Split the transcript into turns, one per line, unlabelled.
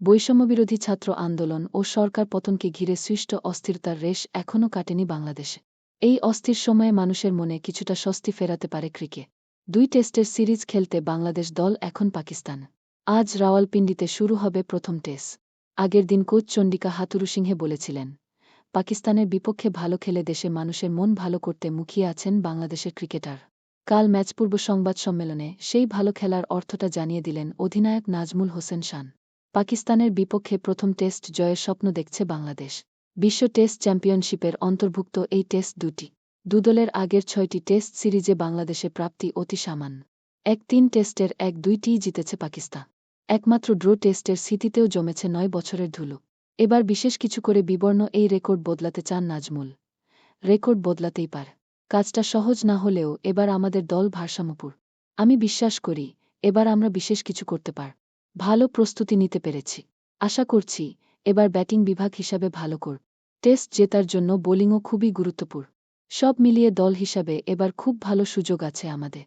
বৈষম্যবিরোধী ছাত্র আন্দোলন ও সরকার পতনকে ঘিরে সৃষ্ট অস্থিরতার রেশ এখনও কাটেনি বাংলাদেশে। এই অস্থির সময়ে মানুষের মনে কিছুটা স্বস্তি ফেরাতে পারে ক্রিকেট দুই টেস্টের সিরিজ খেলতে বাংলাদেশ দল এখন পাকিস্তান। আজ রাওয়ালপিন্ডিতে শুরু হবে প্রথম টেস্ট। আগের দিন কোচ চণ্ডিকা হাতুরুসিংহে বলেছিলেন, পাকিস্তানের বিপক্ষে ভালো খেলে দেশে মানুষের মন ভালো করতে মুখিয়ে আছেন বাংলাদেশের ক্রিকেটার। কাল ম্যাচপূর্ব সংবাদ সম্মেলনে সেই ভালো খেলার অর্থটা জানিয়ে দিলেন অধিনায়ক নাজমুল হোসেন শান। পাকিস্তানের বিপক্ষে প্রথম টেস্ট জয়ের স্বপ্ন দেখছে বাংলাদেশ। বিশ্ব টেস্ট চ্যাম্পিয়নশিপের অন্তর্ভুক্ত এই টেস্ট দুটি। দুদলের আগের ছয়টি টেস্ট সিরিজে বাংলাদেশে প্রাপ্তি অতি সামান্য। এক তিন টেস্টের এক দুইটিই জিতেছে পাকিস্তান। একমাত্র ড্র টেস্টের স্মৃতিতেও জমেছে নয় বছরের ধুলো। এবার বিশেষ কিছু করে বিবর্ণ এই রেকর্ড বদলাতে চান নাজমুল। রেকর্ড বদলাতেই পার। কাজটা সহজ না হলেও এবার আমাদের দল ভারসাম্যপুর আমি বিশ্বাস করি, এবার আমরা বিশেষ কিছু করতে পার। ভালো প্রস্তুতি নিতে পেরেছি। আশা করছি এবার ব্যাটিং বিভাগ হিসাবে ভালো কর টেস্ট জেতার জন্য বোলিংও খুবই গুরুত্বপূর্ণ। সব মিলিয়ে দল হিসাবে এবার খুব ভালো সুযোগ আছে আমাদের।